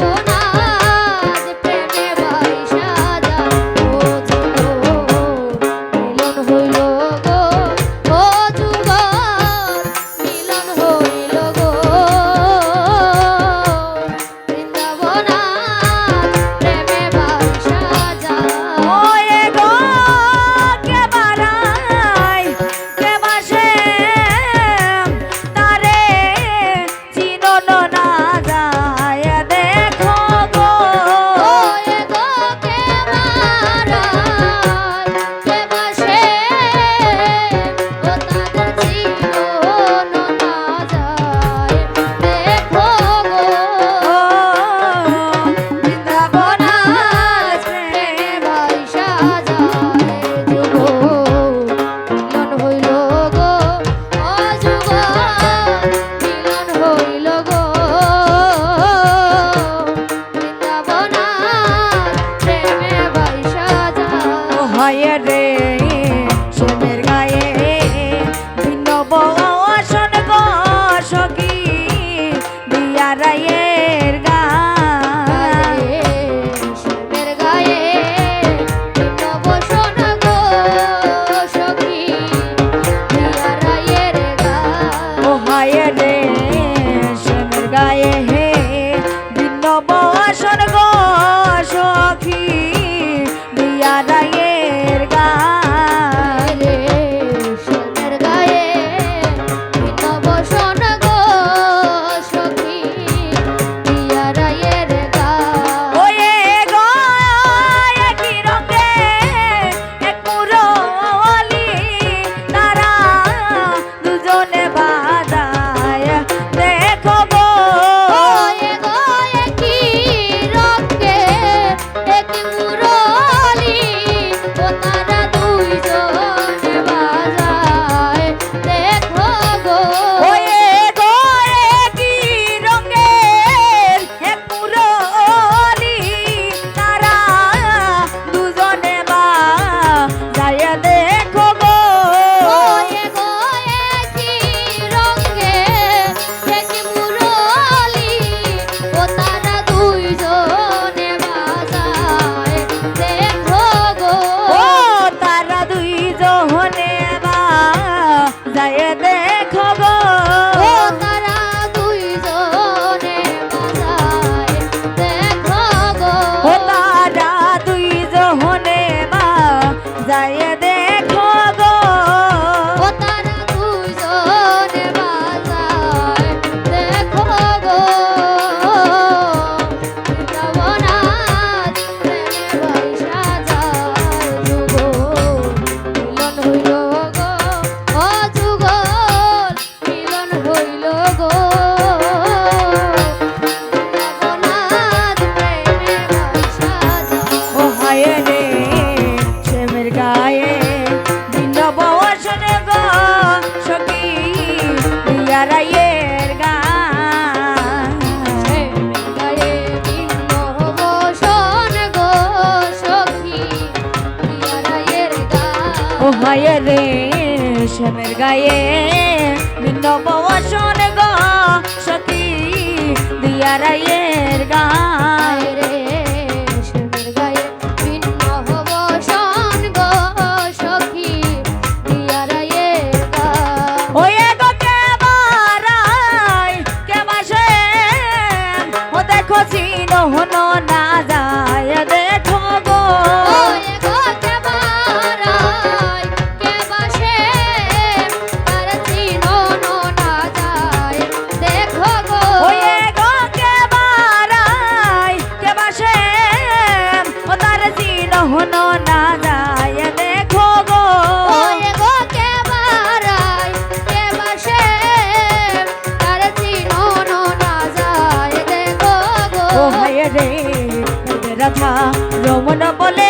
Oh no. there. মায়ের রে শ্যামের গায়ে। ভিন্ন বসন গ সতী দিয়া রায়ের গা রে রাধা রমন বলে